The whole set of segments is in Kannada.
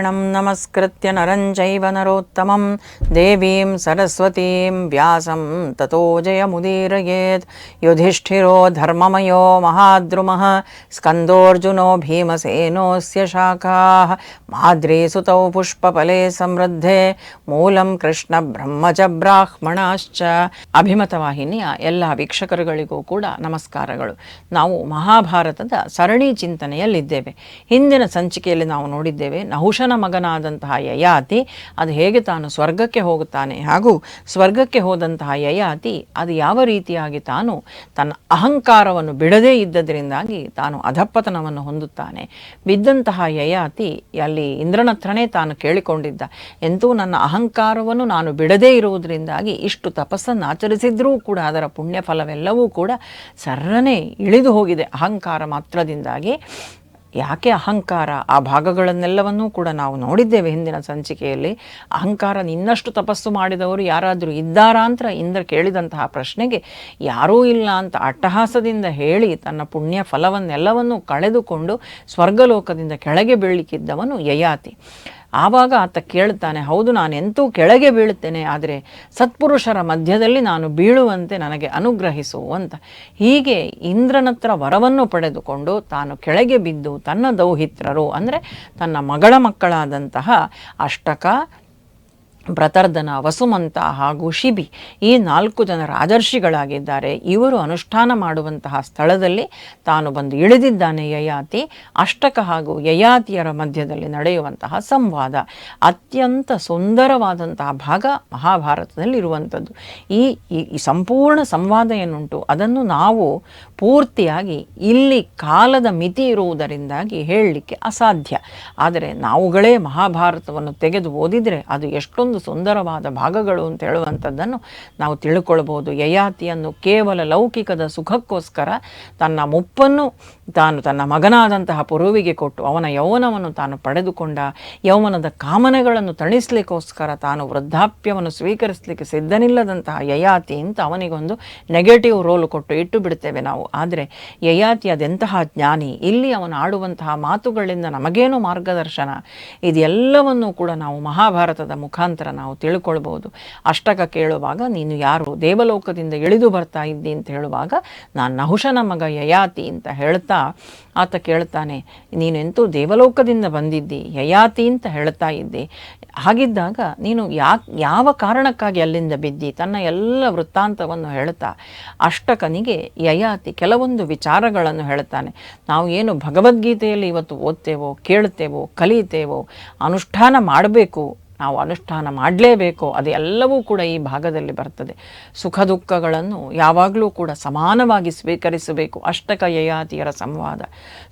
ನಮಸ್ಕೃತ್ಯ ನರಂಜೈವ ನರೋತ್ತಮಂ ದೇವೀಂ ಸರಸ್ವತೀಂ ವ್ಯಾಸಂ ತಥೋ ಜಯಮುದೀರಯೇತ್ ಯುಧಿಷ್ಠಿರೋ ಧರ್ಮಮಯೋ ಮಹಾದ್ರುಮಃ ಸ್ಕಂದೋರ್ಜುನೋ ಭೀಮಸೇನೋಸ್ಯ ಶಾಖಾಃ ಮಾದ್ರೀಸುತೌ ಪುಷ್ಪಫಲೆ ಸಮೃದ್ಧೆ ಮೂಲಂ ಕೃಷ್ಣ ಬ್ರಹ್ಮಜ ಬ್ರಾಹ್ಮಣಾಶ್ಚ ಅಭಿಮತವಾಹಿನಿಯ ಎಲ್ಲ ವೀಕ್ಷಕರುಗಳಿಗೂ ಕೂಡ ನಮಸ್ಕಾರಗಳು. ನಾವು ಮಹಾಭಾರತದ ಸರಣಿ ಚಿಂತನೆಯಲ್ಲಿದ್ದೇವೆ. ಹಿಂದಿನ ಸಂಚಿಕೆಯಲ್ಲಿ ನಾವು ನೋಡಿದ್ದೇವೆ ನಹುಷನ ಮಗನಾದಂತಹ ಯಯಾತಿ, ಅದು ಹೇಗೆ ತಾನು ಸ್ವರ್ಗಕ್ಕೆ ಹೋಗುತ್ತಾನೆ ಹಾಗೂ ಸ್ವರ್ಗಕ್ಕೆ ಹೋದಂತಹ ಯಯಾತಿ, ಅದು ಯಾವ ರೀತಿಯಾಗಿ ತಾನು ತನ್ನ ಅಹಂಕಾರವನ್ನು ಬಿಡದೇ ಇದ್ದದರಿಂದಾಗಿ ತಾನು ಅಧಪ್ಪತನವನ್ನು ಹೊಂದುತ್ತಾನೆ. ಬಿದ್ದಂತಹ ಯಯಾತಿ ಅಲ್ಲಿ ಇಂದ್ರನತ್ರನೇ ತಾನು ಕೇಳಿಕೊಂಡಿದ್ದ, ಎಂತೂ ನನ್ನ ಅಹಂಕಾರವನ್ನು ನಾನು ಬಿಡದೇ ಇರುವುದರಿಂದಾಗಿ ಇಷ್ಟು ತಪಸ್ಸನ್ನು ಆಚರಿಸಿದ್ರೂ ಕೂಡ ಅದರ ಪುಣ್ಯ ಫಲವೆಲ್ಲವೂ ಕೂಡ ಸರ್ರನೆ ಇಳಿದು ಹೋಗಿದೆ ಅಹಂಕಾರ ಮಾತ್ರದಿಂದಾಗಿ. ಯಾಕೆ ಅಹಂಕಾರ? ಆ ಭಾಗಗಳನ್ನೆಲ್ಲವನ್ನೂ ಕೂಡ ನಾವು ನೋಡಿದ್ದೇವೆ ಹಿಂದಿನ ಸಂಚಿಕೆಯಲ್ಲಿ. ಅಹಂಕಾರ ನಿನ್ನಷ್ಟು ತಪಸ್ಸು ಮಾಡಿದವರು ಯಾರಾದರೂ ಇದ್ದಾರಾ ಅಂತ ಇಂದ್ರ ಕೇಳಿದಂತಹ ಪ್ರಶ್ನೆಗೆ ಯಾರೂ ಇಲ್ಲ ಅಂತ ಅಟ್ಟಹಾಸದಿಂದ ಹೇಳಿ ತನ್ನ ಪುಣ್ಯ ಫಲವನ್ನೆಲ್ಲವನ್ನೂ ಕಳೆದುಕೊಂಡು ಸ್ವರ್ಗಲೋಕದಿಂದ ಕೆಳಗೆ ಬೀಳಿಕಿದ್ದವನು ಯಯಾತಿ. ಆವಾಗ ಆತ ಕೇಳ್ತಾನೆ ಹೌದು ಎಂತೂ ಕೆಳಗೆ ಬೀಳುತ್ತೇನೆ, ಆದರೆ ಸತ್ಪುರುಷರ ಮಧ್ಯದಲ್ಲಿ ನಾನು ಬೀಳುವಂತೆ ನನಗೆ ಅನುಗ್ರಹಿಸು ಅಂತ. ಹೀಗೆ ಇಂದ್ರನತ್ರ ವರವನ್ನು ಪಡೆದುಕೊಂಡು ತಾನು ಕೆಳಗೆ ಬಿದ್ದು ತನ್ನ ದೌಹಿತ್ರರು, ಅಂದರೆ ತನ್ನ ಮಗಳ ಮಕ್ಕಳಾದಂತಹ ಅಷ್ಟಕ ಭ್ರತರ್ಧನ ವಸುಮಂತ ಹಾಗೂ ಶಿಬಿ ಈ ನಾಲ್ಕು ಜನ ರಾಜರ್ಷಿಗಳಾಗಿದ್ದಾರೆ. ಇವರು ಅನುಷ್ಠಾನ ಮಾಡುವಂತಹ ಸ್ಥಳದಲ್ಲಿ ತಾನು ಬಂದು ಇಳಿದಿದ್ದಾನೆ ಯಯಾತಿ. ಅಷ್ಟಕ ಹಾಗೂ ಯಯಾತಿಯರ ಮಧ್ಯದಲ್ಲಿ ನಡೆಯುವಂತಹ ಸಂವಾದ. ಅತ್ಯಂತ ಸುಂದರವಾದಂತಹ ಭಾಗ ಮಹಾಭಾರತದಲ್ಲಿ ಇರುವಂಥದ್ದು ಈ- ಈ ಸಂಪೂರ್ಣ ಸಂವಾದ ಏನುಂಟು, ಅದನ್ನು ನಾವು ಪೂರ್ತಿಯಾಗಿ ಇಲ್ಲಿ ಕಾಲದ ಮಿತಿ ಇರುವುದರಿಂದಾಗಿ ಹೇಳಲಿಕ್ಕೆ ಅಸಾಧ್ಯ. ಆದರೆ ನಾವುಗಳೇ ಮಹಾಭಾರತವನ್ನು ತೆಗೆದು ಓದಿದರೆ ಅದು ಎಷ್ಟೊಂದು ಸುಂದರವಾದ ಭಾಗಗಳು ಅಂತ ಹೇಳುವಂಥದ್ದನ್ನು ನಾವು ತಿಳ್ಕೊಳ್ಬೋದು. ಯಯಾತಿಯನ್ನು ಕೇವಲ ಲೌಕಿಕದ ಸುಖಕ್ಕೋಸ್ಕರ ತನ್ನ ಮುಪ್ಪನ್ನು ತಾನು ತನ್ನ ಮಗನಾದಂತಹ ಪುರುವಿಗೆ ಕೊಟ್ಟು ಅವನ ಯೌವನವನ್ನು ತಾನು ಪಡೆದುಕೊಂಡ, ಯೌವನದ ಕಾಮನೆಗಳನ್ನು ತಣಿಸ್ಲಿಕ್ಕೋಸ್ಕರ ತಾನು ವೃದ್ಧಾಪ್ಯವನ್ನು ಸ್ವೀಕರಿಸಲಿಕ್ಕೆ ಸಿದ್ಧನಿಲ್ಲದಂತಹ ಯಯಾತಿ ಅಂತ ಅವನಿಗೊಂದು ನೆಗೆಟಿವ್ ರೋಲ್ ಕೊಟ್ಟು ಇಟ್ಟು ಬಿಡ್ತೇವೆ ನಾವು. ಆದರೆ ಯಯಾತಿ ಅದೆಂತಹ ಜ್ಞಾನಿ, ಇಲ್ಲಿ ಅವನು ಆಡುವಂತಹ ಮಾತುಗಳಿಂದ ನಮಗೇನು ಮಾರ್ಗದರ್ಶನ? ಇದೆಲ್ಲವನ್ನೂ ಕೂಡ ನಾವು ಮಹಾಭಾರತದ ಮುಖಾಂತರ ನಾವು ತಿಳ್ಕೊಳ್ಬೋದು ಅಷ್ಟಕ ಕೇಳುವಾಗ, ನೀನು ಯಾರು? ದೇವಲೋಕದಿಂದ ಇಳಿದು ಬರ್ತಾ ಇದ್ದಿ ಅಂತ ಹೇಳುವಾಗ, ನಾನು ನಹುಶನ ಮಗ ಯಯಾತಿ ಅಂತ ಹೇಳ್ತಾ ಆತ ಕೇಳ್ತಾನೆ, ನೀನೆಂತೂ ದೇವಲೋಕದಿಂದ ಬಂದಿದ್ದಿ, ಯಯಾತಿ ಅಂತ ಹೇಳ್ತಾ ಇದ್ದಿ. ಹಾಗಿದ್ದಾಗ ನೀನು ಯಾಕೆ ಯಾವ ಕಾರಣಕ್ಕಾಗಿ ಅಲ್ಲಿಂದ ಬಿದ್ದಿ, ತನ್ನ ಎಲ್ಲ ವೃತ್ತಾಂತವನ್ನು ಹೇಳ್ತಾ, ಅಷ್ಟಕನಿಗೆ ಯಯಾತಿ ಕೆಲವೊಂದು ವಿಚಾರಗಳನ್ನು ಹೇಳ್ತಾನೆ. ನಾವು ಏನು ಭಗವದ್ಗೀತೆಯಲ್ಲಿ ಇವತ್ತು ಓದ್ತೇವೋ, ಕೇಳ್ತೇವೋ, ಕಲಿತೇವೋ, ಅನುಷ್ಠಾನ ಮಾಡಬೇಕು ನಾವು ಅನುಷ್ಠಾನ ಮಾಡಲೇಬೇಕು ಅದೆಲ್ಲವೂ ಕೂಡ ಈ ಭಾಗದಲ್ಲಿ ಬರ್ತದೆ. ಸುಖ ದುಃಖಗಳನ್ನು ಯಾವಾಗಲೂ ಕೂಡ ಸಮಾನವಾಗಿ ಸ್ವೀಕರಿಸಬೇಕು. ಅಷ್ಟಕ ಯಯಾತಿಯರ ಸಂವಾದ.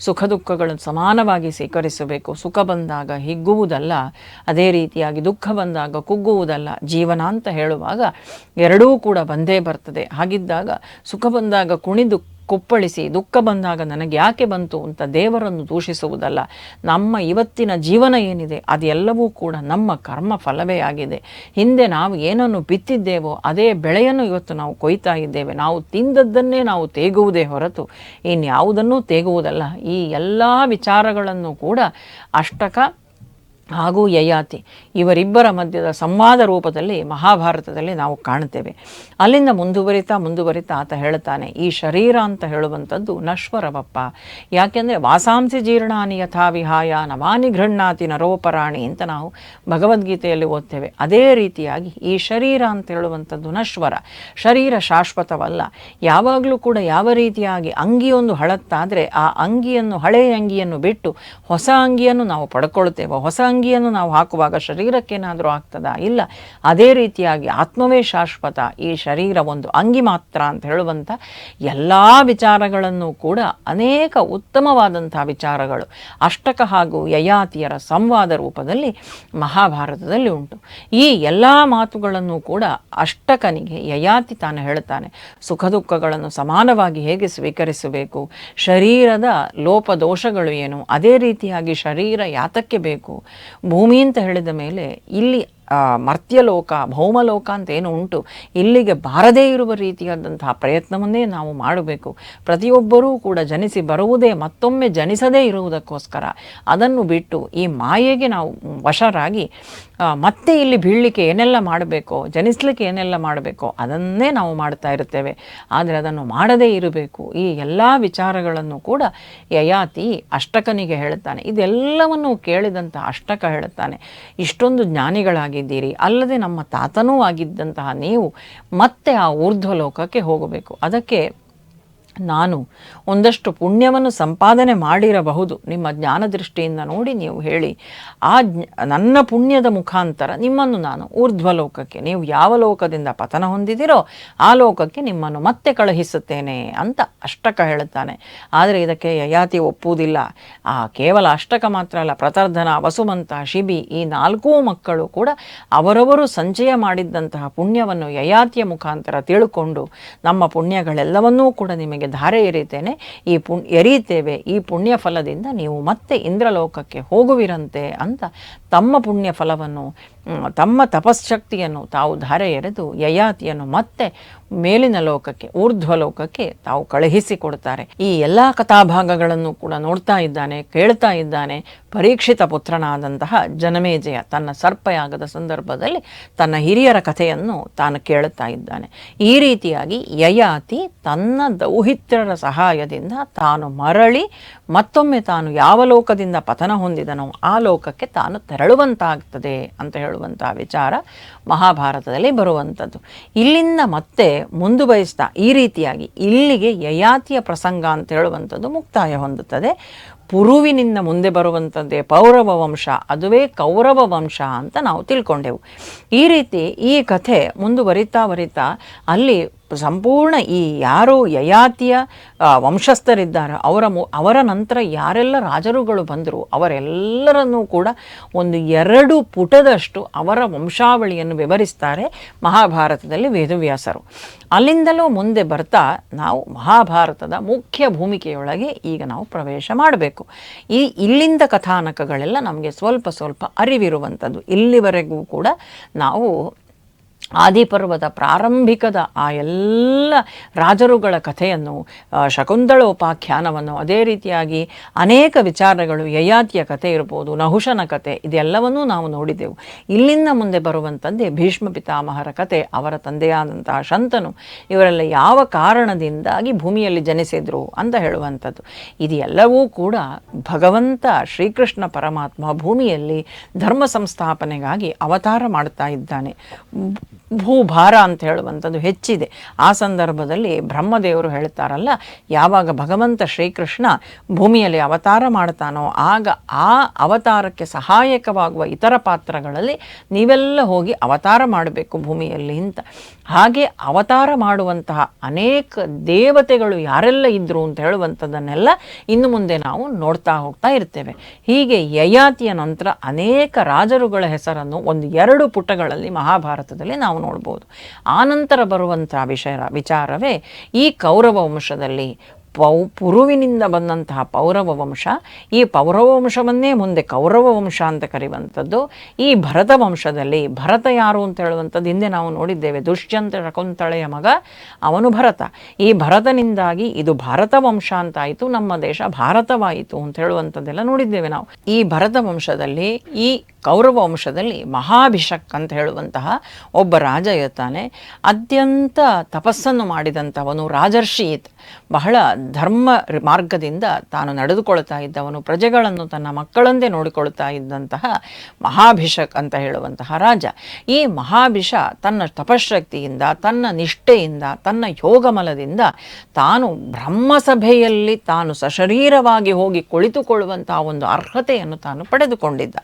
ಸುಖ ದುಃಖಗಳನ್ನು ಸಮಾನವಾಗಿ ಸ್ವೀಕರಿಸಬೇಕು. ಸುಖ ಬಂದಾಗ ಹಿಗ್ಗುವುದಲ್ಲ, ಅದೇ ರೀತಿಯಾಗಿ ದುಃಖ ಬಂದಾಗ ಕುಗ್ಗುವುದಲ್ಲ, ಜೀವನ ಅಂತ ಹೇಳುವಾಗ ಎರಡೂ ಕೂಡ ಬಂದೇ ಬರ್ತದೆ. ಹಾಗಿದ್ದಾಗ ಸುಖ ಬಂದಾಗ ಕುಣಿದು ಕುಪ್ಪಳಿಸಿ, ದುಃಖ ಬಂದಾಗ ನನಗೆ ಯಾಕೆ ಬಂತು ಅಂತ ದೇವರನ್ನು ದೂಷಿಸುವುದಲ್ಲ, ನಮ್ಮ ಇವತ್ತಿನ ಜೀವನ ಏನಿದೆ ಅದೆಲ್ಲವೂ ಕೂಡ ನಮ್ಮ ಕರ್ಮ ಫಲವೇ ಆಗಿದೆ. ಹಿಂದೆ ನಾವು ಏನನ್ನು ಬಿತ್ತಿದ್ದೇವೋ ಅದೇ ಬೆಳೆಯನ್ನು ಇವತ್ತು ನಾವು ಕೊಯ್ತಾ ಇದ್ದೇವೆ. ನಾವು ತಿಂದದ್ದನ್ನೇ ನಾವು ತೇಗುವುದೇ ಹೊರತು ಇನ್ಯಾವುದನ್ನೂ ತೇಗುವುದಲ್ಲ. ಈ ಎಲ್ಲ ವಿಚಾರಗಳನ್ನು ಕೂಡ ಅಷ್ಟಕ ಹಾಗೂ ಯಯಾತಿ. ಇವರಿಬ್ಬರ ಮಧ್ಯದ ಸಂವಾದ ರೂಪದಲ್ಲಿ ಮಹಾಭಾರತದಲ್ಲಿ ನಾವು ಕಾಣುತ್ತೇವೆ. ಅಲ್ಲಿಂದ ಮುಂದುವರಿತಾ ಮುಂದುವರಿತಾ ಆತ ಹೇಳ್ತಾನೆ ಈ ಶರೀರ ಅಂತ ಹೇಳುವಂಥದ್ದು ನಶ್ವರವಪ್ಪ. ಯಾಕೆಂದರೆ ವಾಸಾಂಸಿ ಜೀರ್ಣಾನಿ ಯಥಾ ವಿಹಾಯ ನವಾನಿ ಗೃಹ್ಣಾತಿ ನರೋಪರಾಣಿ ಅಂತ ನಾವು ಭಗವದ್ಗೀತೆಯಲ್ಲಿ ಓದ್ತೇವೆ. ಅದೇ ರೀತಿಯಾಗಿ ಈ ಶರೀರ ಅಂತ ಹೇಳುವಂಥದ್ದು ನಶ್ವರ. ಶರೀರ ಶಾಶ್ವತವಲ್ಲ. ಯಾವಾಗಲೂ ಕೂಡ ಯಾವ ರೀತಿಯಾಗಿ ಅಂಗಿಯೊಂದು ಹಳತ್ತಾದರೆ ಆ ಅಂಗಿಯನ್ನು ಹಳೆಯ ಅಂಗಿಯನ್ನು ಬಿಟ್ಟು ಹೊಸ ಅಂಗಿಯನ್ನು ನಾವು ಪಡ್ಕೊಳ್ತೇವೆ. ಹೊಸ ಅಂಗಿಯನ್ನು ನಾವು ಹಾಕುವಾಗ ಶರೀರಕ್ಕೇನಾದರೂ ಆಗ್ತದಾ? ಇಲ್ಲ. ಅದೇ ರೀತಿಯಾಗಿ ಆತ್ಮವೇ ಶಾಶ್ವತ. ಈ ಶರೀರ ಒಂದು ಅಂಗಿ ಮಾತ್ರ ಅಂತ ಹೇಳುವಂಥ ಎಲ್ಲ ವಿಚಾರಗಳನ್ನು ಕೂಡ ಅನೇಕ ಉತ್ತಮವಾದಂಥ ವಿಚಾರಗಳು. ಅಷ್ಟಕ ಹಾಗೂ ಯಯಾತಿಯರ ಸಂವಾದ ರೂಪದಲ್ಲಿ ಮಹಾಭಾರತದಲ್ಲಿ ಉಂಟು. ಈ ಎಲ್ಲ ಮಾತುಗಳನ್ನು ಕೂಡ ಅಷ್ಟಕನಿಗೆ ಯಯಾತಿ ತಾನು ಹೇಳ್ತಾನೆ ಸುಖ ದುಃಖಗಳನ್ನು ಸಮಾನವಾಗಿ ಹೇಗೆ ಸ್ವೀಕರಿಸಬೇಕು? ಶರೀರದ ಲೋಪದೋಷಗಳು ಏನು? ಅದೇ ರೀತಿಯಾಗಿ ಶರೀರ ಯಾತಕ್ಕೆ ಬೇಕು? ಭೂಮಿ ಅಂತ ಹೇಳಿದ ಮೇಲೆ ಇಲ್ಲಿ ಮರ್ತ್ಯಲೋಕ, ಭೌಮಲೋಕ ಅಂತ ಏನು ಉಂಟು. ಇಲ್ಲಿಗೆ ಬಾರದೇ ಇರುವ ರೀತಿಯಾದಂತಹ ಪ್ರಯತ್ನವನ್ನೇ ನಾವು ಮಾಡಬೇಕು. ಪ್ರತಿಯೊಬ್ಬರೂ ಕೂಡ ಜನಿಸಿ ಬರುವುದೇ, ಮತ್ತೊಮ್ಮೆ ಜನಿಸದೇ ಇರುವುದಕ್ಕೋಸ್ಕರ ಅದನ್ನು ಬಿಟ್ಟು ಈ ಮಾಯೆಗೆ ನಾವು ವಶರಾಗಿ ಮತ್ತೆ ಇಲ್ಲಿ ಬೀಳಲಿಕ್ಕೆ ಏನೆಲ್ಲ ಮಾಡಬೇಕೋ, ಜನಿಸ್ಲಿಕ್ಕೆ ಏನೆಲ್ಲ ಮಾಡಬೇಕೋ ಅದನ್ನೇ ನಾವು ಮಾಡ್ತಾ ಇರ್ತೇವೆ ಆದರೆ ಅದನ್ನು ಮಾಡದೇ ಇರಬೇಕು. ಈ ಎಲ್ಲ ವಿಚಾರಗಳನ್ನು ಕೂಡ ಯಯಾತಿ ಅಷ್ಟಕನಿಗೆ ಹೇಳುತ್ತಾನೆ. ಇದೆಲ್ಲವನ್ನು ಕೇಳಿದಂಥ ಅಷ್ಟಕ ಹೇಳುತ್ತಾನೆ. ಇಷ್ಟೊಂದು ಜ್ಞಾನಿಗಳಾಗಿದ್ದೀರಿ ಅಲ್ಲದೆ ನಮ್ಮ ತಾತನೂ ಆಗಿದ್ದಂತಹ ನೀವು ಮತ್ತೆ ಆ ಊರ್ಧ್ವಲೋಕಕ್ಕೆ ಹೋಗಬೇಕು. ಅದಕ್ಕೆ ನಾನು ಒಂದಷ್ಟು ಪುಣ್ಯವನ್ನು ಸಂಪಾದನೆ ಮಾಡಿರಬಹುದು. ನಿಮ್ಮ ಜ್ಞಾನದೃಷ್ಟಿಯಿಂದ ನೋಡಿ ನೀವು ಹೇಳಿ. ಆ ನನ್ನ ಪುಣ್ಯದ ಮುಖಾಂತರ ನಿಮ್ಮನ್ನು ನಾನು ಊರ್ಧ್ವ ಲೋಕಕ್ಕೆ ನೀವು ಯಾವ ಲೋಕದಿಂದ ಪತನ ಹೊಂದಿದಿರೋ ಆ ಲೋಕಕ್ಕೆ ನಿಮ್ಮನ್ನು ಮತ್ತೆ ಕಳುಹಿಸುತ್ತೇನೆ ಅಂತ ಅಷ್ಟಕ ಹೇಳುತ್ತಾನೆ. ಆದರೆ ಇದಕ್ಕೆ ಯಯಾತಿ ಒಪ್ಪುವುದಿಲ್ಲ. ಆ ಕೇವಲ ಅಷ್ಟಕ ಮಾತ್ರ ಅಲ್ಲ, ಪ್ರತರ್ಧನ, ವಸುಮಂತ, ಶಿಬಿ, ಈ ನಾಲ್ಕೂ ಮಕ್ಕಳು ಕೂಡ ಅವರವರು ಸಂಚಯ ಮಾಡಿದ್ದಂತಹ ಪುಣ್ಯವನ್ನು ಯಯಾತಿಯ ಮುಖಾಂತರ ತಿಳ್ಕೊಂಡು ನಮ್ಮ ಪುಣ್ಯಗಳೆಲ್ಲವನ್ನೂ ಕೂಡ ನಿಮಗೆ ಧಾರೆ ಎರಿತೇನೆ, ಈ ಪುಣ್, ಎರೀತೇವೆ, ಈ ಪುಣ್ಯ ಫಲದಿಂದ ನೀವು ಮತ್ತೆ ಇಂದ್ರಲೋಕಕ್ಕೆ ಹೋಗುವಿರಂತೆ ಅಂತ ತಮ್ಮ ಪುಣ್ಯ ಫಲವನ್ನು ತಮ್ಮ ತಪಶ್ಶಕ್ತಿಯನ್ನು ತಾವು ಧಾರೆ ಎರೆದು ಯಯಾತಿಯನ್ನು ಮತ್ತೆ ಮೇಲಿನ ಲೋಕಕ್ಕೆ, ಊರ್ಧ್ವ ಲೋಕಕ್ಕೆ ತಾವು ಕಳುಹಿಸಿಕೊಡ್ತಾರೆ ಈ ಎಲ್ಲ ಕಥಾಭಾಗಗಳನ್ನು ಕೂಡ ನೋಡ್ತಾ ಇದ್ದಾನೆ, ಕೇಳ್ತಾ ಇದ್ದಾನೆ. ಪರೀಕ್ಷಿತ ಪುತ್ರನಾದಂತಹ ಜನಮೇಜಯ ತನ್ನ ಸರ್ಪಯಾಗದ ಸಂದರ್ಭದಲ್ಲಿ ತನ್ನ ಹಿರಿಯರ ಕಥೆಯನ್ನು ತಾನು ಕೇಳುತ್ತಾ ಇದ್ದಾನೆ. ಈ ರೀತಿಯಾಗಿ ಯಯಾತಿ ತನ್ನ ದೌಹಿತ್ರರ ಸಹಾಯದಿಂದ ತಾನು ಮರಳಿ ಮತ್ತೊಮ್ಮೆ ತಾನು ಯಾವ ಲೋಕದಿಂದ ಪತನ ಹೊಂದಿದನೋ ಆ ಲೋಕಕ್ಕೆ ತಾನು ತೆರಳುವಂತಾಗ್ತದೆ ಅಂತ ಹೇಳುವಂತಹ ವಿಚಾರ ಮಹಾಭಾರತದಲ್ಲಿ ಬರುವಂಥದ್ದು ಇಲ್ಲಿಂದ ಮತ್ತೆ ಮುಂದುವರಿಸ್ತಾ ಈ ರೀತಿಯಾಗಿ ಇಲ್ಲಿಗೆ ಯಯಾತಿಯ ಪ್ರಸಂಗ ಅಂತ ಹೇಳುವಂಥದ್ದು ಮುಕ್ತಾಯ ಹೊಂದುತ್ತದೆ. ಪುರುವಿನಿಂದ ಮುಂದೆ ಬರುವಂಥದ್ದೇ ಪೌರವ ವಂಶ, ಅದುವೇ ಕೌರವ ವಂಶ ಅಂತ ನಾವು ತಿಳ್ಕೊಂಡೆವು. ಈ ರೀತಿ ಈ ಕಥೆ ಮುಂದುವರಿತಾ ಬರಿತಾ ಅಲ್ಲಿ ಸಂಪೂರ್ಣ ಈ ಯಾರು ಯಯಾತಿಯ ವಂಶಸ್ಥರಿದ್ದಾರೆ. ಅವರ ಮು, ಅವರ ನಂತರ ಯಾರೆಲ್ಲ ರಾಜರುಗಳು ಬಂದರು, ಅವರೆಲ್ಲರನ್ನೂ ಕೂಡ ಒಂದು ಎರಡು ಪುಟದಷ್ಟು ಅವರ ವಂಶಾವಳಿಯನ್ನು ವಿವರಿಸ್ತಾರೆ ಮಹಾಭಾರತದಲ್ಲಿ ವೇದವ್ಯಾಸರು. ಅಲ್ಲಿಂದಲೂ ಮುಂದೆ ಬರ್ತಾ ನಾವು ಮಹಾಭಾರತದ ಮುಖ್ಯ ಭೂಮಿಕೆಯೊಳಗೆ ಈಗ ನಾವು ಪ್ರವೇಶ ಮಾಡಬೇಕು. ಈ ಇಲ್ಲಿಂದ ಕಥಾನಕಗಳೆಲ್ಲ ನಮಗೆ ಸ್ವಲ್ಪ ಸ್ವಲ್ಪ ಅರಿವಿರುವಂಥದ್ದು. ಇಲ್ಲಿವರೆಗೂ ಕೂಡ ನಾವು ಆದಿಪರ್ವದ ಪ್ರಾರಂಭಿಕದ ಆ ಎಲ್ಲ ರಾಜರುಗಳ ಕಥೆಯನ್ನು ಆ, ಶಕುಂತಳೋಪಾಖ್ಯಾನವನ್ನು ಅದೇ ರೀತಿಯಾಗಿ ಅನೇಕ ವಿಚಾರಗಳು ಯಯಾತಿಯ ಕಥೆ ಇರ್ಬೋದು ನಹುಶನ ಕಥೆ ಇದೆಲ್ಲವನ್ನೂ ನಾವು ನೋಡಿದೆವು. ಇಲ್ಲಿಂದ ಮುಂದೆ ಬರುವಂಥದ್ದೇ ಭೀಷ್ಮ ಪಿತಾಮಹರ ಕಥೆ ಅವರ ತಂದೆಯಾದಂತಹ ಶಂತನು ಇವರೆಲ್ಲ ಯಾವ ಕಾರಣದಿಂದಾಗಿ ಭೂಮಿಯಲ್ಲಿ ಜನಿಸಿದ್ರು ಅಂತ ಹೇಳುವಂಥದ್ದು. ಇದೆಲ್ಲವೂ ಕೂಡ ಭಗವಂತ ಶ್ರೀಕೃಷ್ಣ ಪರಮಾತ್ಮ ಭೂಮಿಯಲ್ಲಿ ಧರ್ಮ ಸಂಸ್ಥಾಪನೆಗಾಗಿ ಅವತಾರ ಮಾಡ್ತಾ ಇದ್ದಾನೆ. ಭೂಭಾರ ಅಂತ ಹೇಳುವಂಥದ್ದು ಹೆಚ್ಚಿದೆ. ಆ ಸಂದರ್ಭದಲ್ಲಿ ಬ್ರಹ್ಮದೇವರು ಹೇಳ್ತಾರಲ್ಲ, ಯಾವಾಗ ಭಗವಂತ ಶ್ರೀಕೃಷ್ಣ ಭೂಮಿಯಲ್ಲಿ ಅವತಾರ ಮಾಡ್ತಾನೋ ಆಗ ಆ ಅವತಾರಕ್ಕೆ ಸಹಾಯಕವಾಗುವ ಇತರ ಪಾತ್ರಗಳಲ್ಲಿ ನೀವೆಲ್ಲ ಹೋಗಿ ಅವತಾರ ಮಾಡಬೇಕು ಭೂಮಿಯಲ್ಲಿ ಅಂತ. ಹಾಗೆ ಅವತಾರ ಮಾಡುವಂತಹ ಅನೇಕ ದೇವತೆಗಳು ಯಾರೆಲ್ಲ ಇದ್ದರು ಅಂತ ಹೇಳುವಂಥದ್ದನ್ನೆಲ್ಲ ಇನ್ನು ಮುಂದೆ ನಾವು ನೋಡ್ತಾ ಹೋಗ್ತಾ ಇರ್ತೇವೆ. ಹೀಗೆ ಯಯಾತಿಯ ನಂತರ ಅನೇಕ ರಾಜರುಗಳ ಹೆಸರನ್ನು ಒಂದು ಎರಡು ಪುಟಗಳಲ್ಲಿ ಮಹಾಭಾರತದಲ್ಲಿ ನಾವು ನೋಡ್ಬೋದು. ಆನಂತರ ಬರುವಂಥ ವಿಷಯ ವಿಚಾರವೇ ಈ ಕೌರವ ವಂಶದಲ್ಲಿ ಪೌ, ಪುರುವಿನಿಂದ ಬಂದಂತಹ ಪೌರವ ವಂಶ ಈ ಪೌರವ ವಂಶವನ್ನೇ ಮುಂದೆ ಕೌರವ ವಂಶ ಅಂತ ಕರೆಯುವಂಥದ್ದು, ಈ ಭರತ ವಂಶದಲ್ಲಿ, ಭರತ ಯಾರು ಅಂತ ಹೇಳುವಂಥದ್ದು ಹಿಂದೆ ನಾವು ನೋಡಿದ್ದೇವೆ. ದುಷ್ಯಂತ ಶಕುಂತಳೆಯ ಮಗ, ಅವನು ಭರತ. ಈ ಭರತನಿಂದಾಗಿ ಇದು ಭಾರತ ವಂಶ ಅಂತಾಯಿತು, ನಮ್ಮ ದೇಶ ಭಾರತವಾಯಿತು ಅಂತ ಹೇಳುವಂಥದ್ದೆಲ್ಲ ನೋಡಿದ್ದೇವೆ ನಾವು. ಈ ಭರತ ವಂಶದಲ್ಲಿ, ಈ ಕೌರವ ವಂಶದಲ್ಲಿ ಮಹಾಭಿಷಕ್ ಅಂತ ಹೇಳುವಂತಹ ಒಬ್ಬ ರಾಜ ಇರ್ತಾನೆ. ಅತ್ಯಂತ ತಪಸ್ಸನ್ನು ಮಾಡಿದಂಥವನು ರಾಜರ್ಷಿ. ಬಹಳ ಧರ್ಮ ಮಾರ್ಗದಿಂದ ತಾನು ನಡೆದುಕೊಳ್ತಾ ಇದ್ದವನು, ಪ್ರಜೆಗಳನ್ನು ತನ್ನ ಮಕ್ಕಳಂದೇ ನೋಡಿಕೊಳ್ತಾ ಇದ್ದಂತಹ ಮಹಾಭಿಷಕ್ ಅಂತ ಹೇಳುವಂತಹ ರಾಜ. ಈ ಮಹಾಭಿಷ ತನ್ನ ತಪಶಕ್ತಿಯಿಂದ ತನ್ನ ನಿಷ್ಠೆಯಿಂದ, ತನ್ನ ಯೋಗಮಲದಿಂದ ತಾನು ಬ್ರಹ್ಮಸಭೆಯಲ್ಲಿ ತಾನು ಸಶರೀರವಾಗಿ ಹೋಗಿ ಕುಳಿತುಕೊಳ್ಳುವಂತಹ ಒಂದು ಅರ್ಹತೆಯನ್ನು ತಾನು ಪಡೆದುಕೊಂಡಿದ್ದ.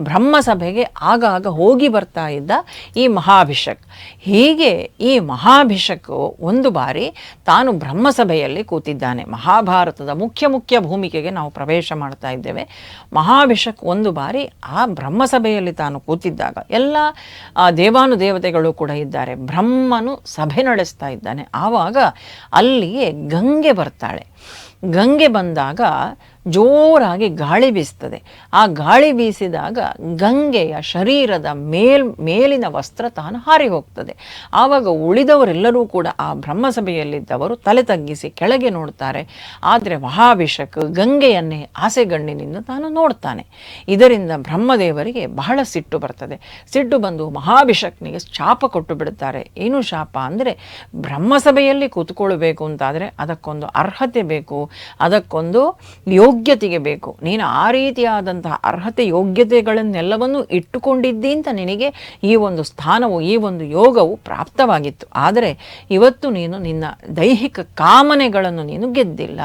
ಬ್ರಹ್ಮಸಭೆಗೆ ಆಗಾಗ ಹೋಗಿ ಬರ್ತಾ ಇದ್ದ ಈ ಮಹಾಭಿಷಕ್. ಹೀಗೆ ಈ ಮಹಾಭಿಷಕ್ ಒಂದು ಬಾರಿ ತಾನು ಬ್ರಹ್ಮಸಭೆಯಲ್ಲಿ ಕೂತಿದ್ದಾನೆ. ಮಹಾಭಾರತದ ಮುಖ್ಯ ಮುಖ್ಯ ಭೂಮಿಕೆಗೆ ನಾವು ಪ್ರವೇಶ ಮಾಡ್ತಾ ಇದ್ದೇವೆ. ಮಹಾಭಿಷಕ್ ಒಂದು ಬಾರಿ ಆ ಬ್ರಹ್ಮಸಭೆಯಲ್ಲಿ ತಾನು ಕೂತಿದ್ದಾಗ ಎಲ್ಲ ದೇವಾನುದೇವತೆಗಳು ಕೂಡ ಇದ್ದಾರೆ. ಬ್ರಹ್ಮನು ಸಭೆ ನಡೆಸ್ತಾ ಇದ್ದಾನೆ. ಆವಾಗ ಅಲ್ಲಿಯೇ ಗಂಗೆ ಬರ್ತಾಳೆ. ಗಂಗೆ ಬಂದಾಗ ಜೋರಾಗಿ ಗಾಳಿ ಬೀಸ್ತದೆ. ಆ ಗಾಳಿ ಬೀಸಿದಾಗ ಗಂಗೆಯ ಶರೀರದ ಮೇಲ್, ಮೇಲಿನ ವಸ್ತ್ರ ತಾನು ಹಾರಿ ಹೋಗ್ತದೆ. ಆವಾಗ ಉಳಿದವರೆಲ್ಲರೂ ಕೂಡ ಆ ಬ್ರಹ್ಮಸಭೆಯಲ್ಲಿದ್ದವರು ತಲೆ ತಗ್ಗಿಸಿ ಕೆಳಗೆ ನೋಡ್ತಾರೆ. ಆದರೆ ಮಹಾಭಿಷಕ್ ಗಂಗೆಯನ್ನೇ ಆಸೆಗಣ್ಣಿನಿಂದ ತಾನು ನೋಡ್ತಾನೆ. ಇದರಿಂದ ಬ್ರಹ್ಮದೇವರಿಗೆ ಬಹಳ ಸಿಟ್ಟು ಬರ್ತದೆ. ಸಿಟ್ಟು ಬಂದು ಮಹಾಭಿಷಕ್ನಿಗೆ ಶಾಪ ಕೊಟ್ಟು ಬಿಡುತ್ತಾರೆ. ಏನು ಶಾಪ ಅಂದರೆ ಬ್ರಹ್ಮಸಭೆಯಲ್ಲಿ ಕೂತ್ಕೊಳ್ಬೇಕು ಅಂತಾದರೆ ಅದಕ್ಕೊಂದು ಅರ್ಹತೆ ಬೇಕು. ಅದಕ್ಕೊಂದು ಯೋಗ್ಯತೆಗೆ ಬೇಕು. ನೀನು ಆ ರೀತಿಯಾದಂತಹ ಅರ್ಹತೆ, ಯೋಗ್ಯತೆಗಳನ್ನೆಲ್ಲವನ್ನೂ ಇಟ್ಟುಕೊಂಡಿದ್ದಿ ಅಂತ ನಿನಗೆ ಈ ಒಂದು ಸ್ಥಾನವು, ಈ ಒಂದು ಯೋಗವು ಪ್ರಾಪ್ತವಾಗಿತ್ತು. ಆದರೆ ಇವತ್ತು ನೀನು ನಿನ್ನ ದೈಹಿಕ ಕಾಮನೆಗಳನ್ನು ನೀನು ಗೆದ್ದಿಲ್ಲ.